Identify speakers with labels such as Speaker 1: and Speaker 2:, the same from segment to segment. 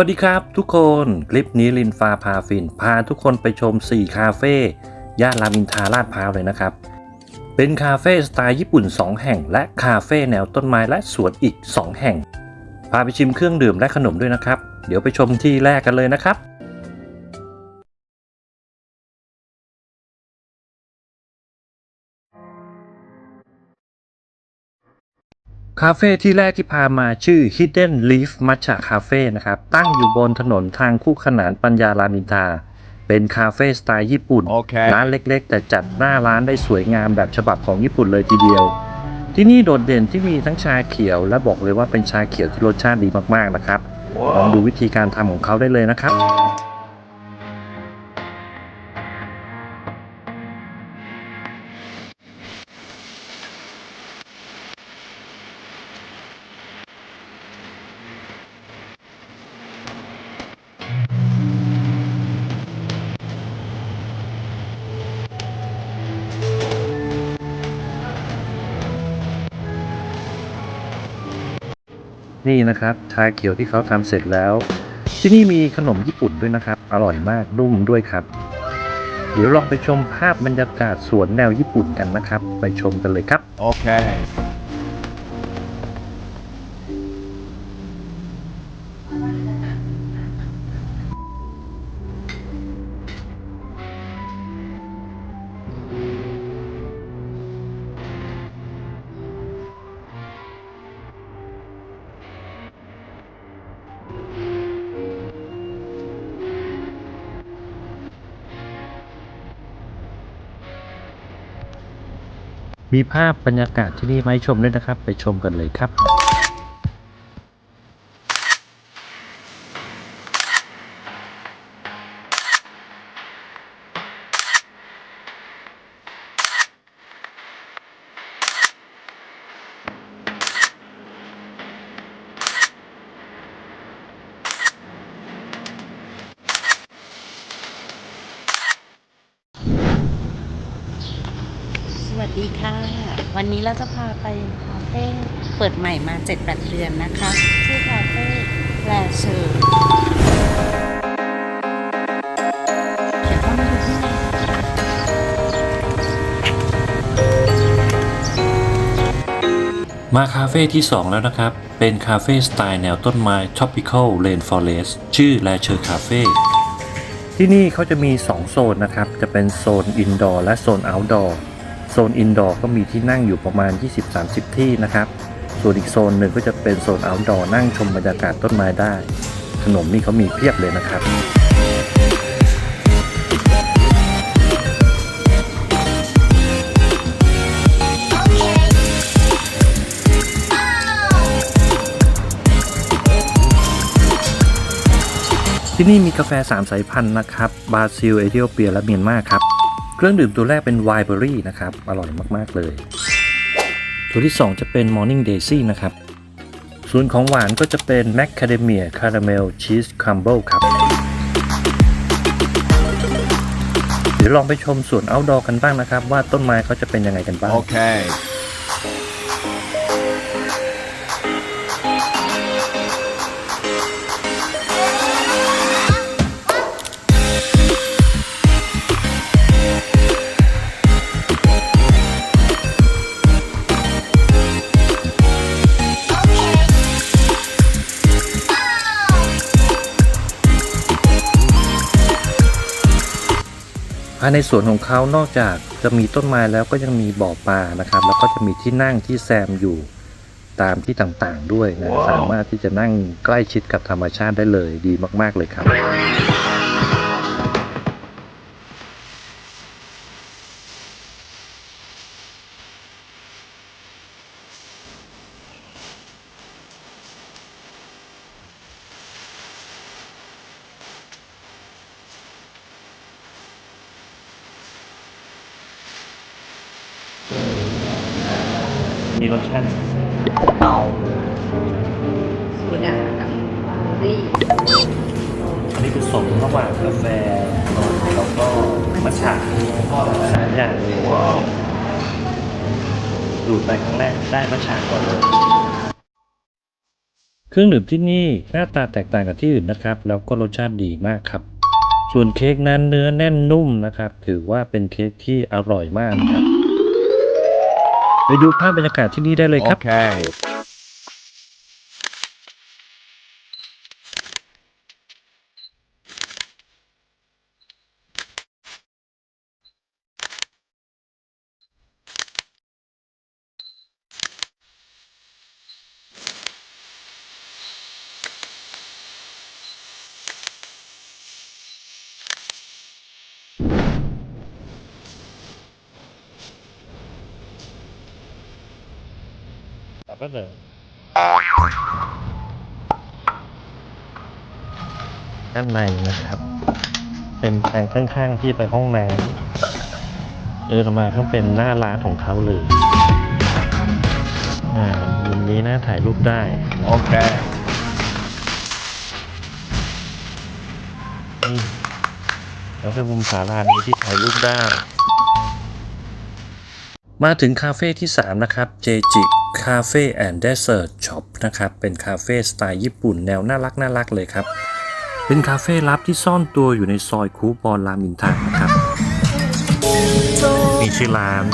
Speaker 1: วัสดีครับทุกคนคลิปนี้ลินฟาพาฟิน พาทุกคนไปชม 4 คาเฟ่ย่านรามอินทราลาดพร้าวเลยนะครับ เป็นคาเฟ่สไตล์ญี่ปุ่น 2 แห่ง และคาเฟ่แนวต้นไม้และสวนอีก 2 แห่ง พาไปชิมเครื่องดื่มและขนมด้วยนะครับ เดี๋ยวไปชมที่แรกกันเลยนะครับ คาเฟ่ที่แรกที่พามาชื่อ Hidden Leaf Matcha Cafe นะครับ ตั้งอยู่บนถนนทางคู่ขนานปัญญารามอินทราเป็นคาเฟ่สไตล์ญี่ปุ่น
Speaker 2: โอเค
Speaker 1: ร้านเล็กๆ แต่จัดหน้าร้านได้สวยงามแบบฉบับของญี่ปุ่นเลยทีเดียว ที่นี่โดดเด่นที่มีทั้งชาเขียว และบอกเลยว่าเป็นชาเขียวที่รสชาติดีมากๆนะครับลองดูวิธีการทำของเขาได้เลยนะครับ นี่นะครับชาเขียวที่เขาทำเสร็จแล้ว ที่นี่มีขนมญี่ปุ่นด้วยนะครับ อร่อยมากนุ่มด้วยครับ เดี๋ยวลองไปชมภาพบรรยากาศสวนแนวญี่ปุ่นกันนะครับ ไปชมกันเลยครับ
Speaker 2: โอเค
Speaker 1: มีภาพบรรยากาศที่นี่มาให้ชมด้วยนะครับ ไปชมกันเลยครับ
Speaker 3: ดีค่ะ วันนี้เราจะพาไปคาเฟ่เปิดใหม่มา 7-8 เดือนนะคะ ชื่อคาเฟ่แลเชอร์เดี๋ยวเข้ามาดูข้างใน
Speaker 1: มาคาเฟ่ที่ 2 แล้วนะครับ เป็นคาเฟ่สไตล์แนวต้นไม้ Tropical Rainforest ชื่อ l a c h e r Cafe ที่นี่เขาจะมี 2 โซนนะครับ จะเป็นโซนอินดอร์และโซน o u t ดอร์โซนอินดอร์ก็มีที่นั่งอยู่ประมาณ 20-30 ที่นะครับ ส่วนอีกโซนหนึ่งก็จะเป็นโซน o u t ดอร์นั่งชมบรรยากาศต้นไม้ได้ ขนมนี่เขามีเพียบเลยนะครับที่นี่มีกาแฟ 3 สายพันธุ์นะครับ บราซิล เอธิโอเปีย และเมียนมาครับ เครื่องดื่มตัวแรกเป็นไวเบอรี่นะครับ อร่อยมากๆเลย ตัวที่ 2 จะเป็น Morning Daisy นะครับ ส่วนของหวานก็จะเป็น Macadamia Caramel Cheese Crumble ครับ เดี๋ยวลองไปชมสวน outdoor กันบ้างนะครับ ว่าต้นไม้เขาจะเป็นยังไงกันบ้าง
Speaker 2: Okay.
Speaker 1: ภายในสวนของเขานอกจากจะมีต้นไม้แล้วก็ยังมีบ่อปลานะครับ แล้วก็จะมีที่นั่งที่แซมอยู่ตามที่ต่างๆด้วยนะ
Speaker 2: ว้าว
Speaker 1: สามารถที่จะนั่งใกล้ชิดกับธรรมชาติได้เลยดีมาก ๆเลยครับ มีรสชาติ
Speaker 3: โซดากับรี
Speaker 1: อันนี้ผสมระหว่างกาแฟนมแล้วก็มัทฉะสามอย่างเลยดูดไปครั้งแรกได้มัทฉะก่อนเลยรื่องดื่มที่นี่หน้าตาแตกต่างกับที่อื่นนะครับ แล้วก็รสชาติดีมากครับ ส่วนเค้กนั้นเนื้อแน่นนุ่มนะครับ ถือว่าเป็นเค้กที่อร่อยมากนะครับ ไปดูภาพบรรยากาศที่นี่ได้เลยครับ
Speaker 2: โอ
Speaker 1: เค ก็เลยด้านในนะครับ เป็นทางข้างๆที่ไปห้องน้ำเออมาก็เป็นหน้าร้านของเขาเลยอ่ามุมนี้น่าถ่ายรูปได้
Speaker 2: Okay.
Speaker 1: นี่แล้วเป็นมุมศาลานี้ที่ถ่ายรูปได้ มาถึงคาเฟ่ที่ 3 นะครับ เจจิ คาเฟ่แอนด์เดสเซอร์ช็อปนะครับ เป็นคาเฟ่สไตล์ญี่ปุ่นแนวน่ารักน่ารักเลยครับ เป็นคาเฟ่ลับที่ซ่อนตัวอยู่ในซอยคูบอลรามอินทรานะครับ มีชื่อร้าน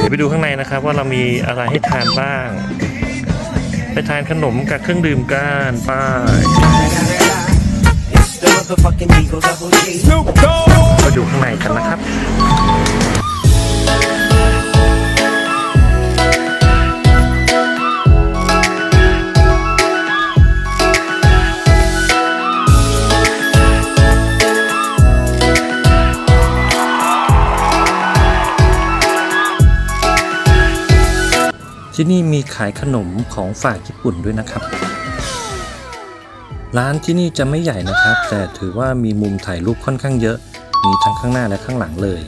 Speaker 1: เดี๋ยวไปดูข้างในนะครับว่าเรามีอะไรให้ทานบ้าง ไปทานขนมกับเครื่องดื่มกันไป้า
Speaker 4: The motherfucking Eagle Double G.
Speaker 2: Snoop Dogg.
Speaker 1: มาดูข้างในกันนะครับ ที่นี่มีขายขนมของฝากญี่ปุ่นด้วยนะครับ ร้านที่นี่จะไม่ใหญ่นะครับ แต่ถือว่ามีมุมถ่ายรูปค่อนข้างเยอะ มีทั้งข้างหน้าและข้างหลังเลย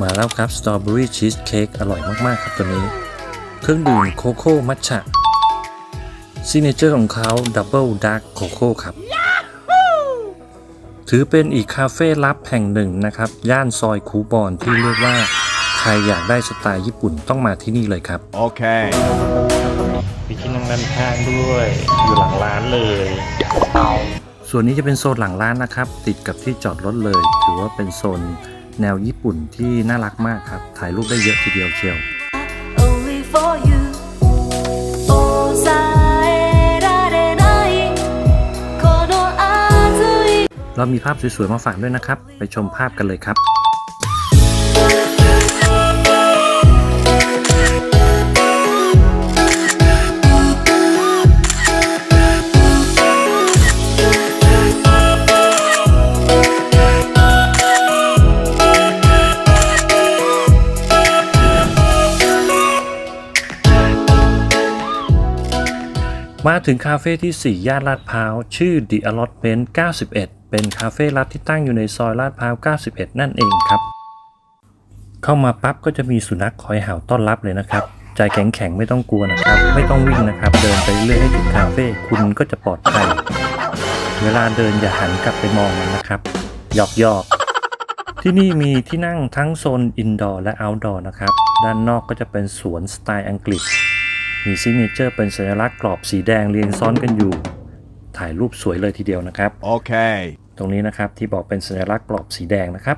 Speaker 1: มาแล้วครับสตรอเบอรี่ชีสเค้กอร่อยมากๆครับตัวนี้ เครื่องดื่มโคโค่มัทฉะซิเนเจอร์ของเขาดับเบิลดาร์กโคโค่ครับ ถือเป็นอีกคาเฟ่ลับแห่งหนึ่งนะครับ ย่านซอยคูบอนที่เรียกว่า ใครอยากได้สไตล์ญี่ปุ่นต้องมาที่นี่เลยครับ
Speaker 2: โอเค
Speaker 1: มีที่นั่งด้านข้างด้วย อยู่หลังร้านเลย ส่วนนี้จะเป็นโซนหลังร้านนะครับ ติดกับที่จอดรถเลย ถือว่าเป็นโซนแนวญี่ปุ่นที่น่ารักมากครับ ถ่ายรูปได้เยอะทีเดียวเชียวเรามีภาพสวยๆมาฝากด้วยนะครับ ไปชมภาพกันเลยครับ มาถึงคาเฟ่ที่ 4 ย่านลาดพร้าว ชื่อ The Allotment 91 เป็นคาเฟ่ลับที่ตั้งอยู่ในซอยลาดพร้าว 91 นั่นเองครับ เข้ามาปั๊บก็จะมีสุนัขคอยเห่าต้อนรับเลยนะครับ ใจแข็งแข็งๆ ไม่ต้องกลัวนะครับ ไม่ต้องวิ่งนะครับ เดินไปเรื่อยให้ถึงคาเฟ่คุณก็จะปลอดภัย เวลาเดินอย่าหันกลับไปมองมันนะครับ หยอกหยอกที่นี่มีที่นั่งทั้งโซนอินดอร์และเอาท์ดอร์นะครับ ด้านนอกก็จะเป็นสวนสไตล์อังกฤษ มีซิกเนเจอร์เป็นสัญลักษณ์กรอบสีแดงเรียงซ้อนกันอยู่ ถ่ายรูปสวยเลยทีเดียวนะครับ
Speaker 2: Okay.
Speaker 1: ตรงนี้นะครับที่บอกเป็นสัญลักษณ์กรอบสีแดงนะครับ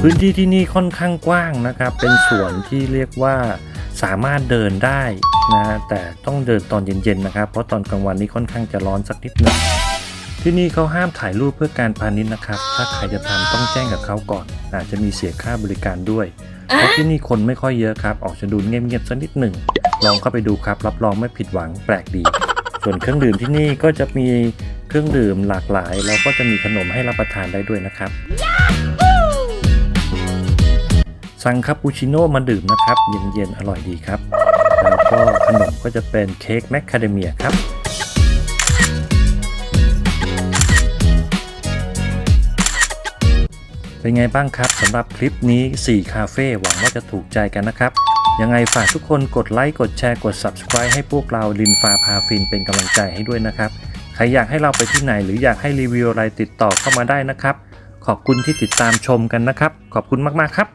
Speaker 1: พื้นที่ที่นี่ค่อนข้างกว้างนะครับ เป็นสวนที่เรียกว่าสามารถเดินได้นะแต่ต้องเดินตอนเย็นๆนะครับ เพราะตอนกลางวันนี้ค่อนข้างจะร้อนสักนิดหนึ่ง ที่นี่เขาห้ามถ่ายรูปเพื่อการพาณิชย์นะครับ ถ้าใครจะทำต้องแจ้งกับเขาก่อน อาจจะมีเสียค่าบริการด้วย เพราะที่นี่คนไม่ค่อยเยอะครับ ออกจะดูเงียบๆสักนิดหนึ่ง ลองเข้าไปดูครับ รับรองไม่ผิดหวังแปลกดี ส่วนเครื่องดื่มที่นี่ก็จะมีเครื่องดื่มหลากหลาย แล้วก็จะมีขนมให้รับประทานได้ด้วยนะครับ สั่งคาปูชิโน่มาดื่มนะครับ เย็นๆ อร่อยดีครับ แล้วก็ขนมก็จะเป็นเค้กแมคคาเดเมียครับ เป็นไงบ้างครับสำหรับคลิปนี้ 4 คาเฟ่หวังว่าจะถูกใจกันนะครับ ยังไงฝากทุกคนกดไลค์กดแชร์กด Subscribe ให้พวกเราลินฟาพาฟินเป็นกำลังใจให้ด้วยนะครับ ใครอยากให้เราไปที่ไหนหรืออยากให้รีวิวอะไรติดต่อเข้ามาได้นะครับ ขอบคุณที่ติดตามชมกันนะครับ ขอบคุณมากๆครับ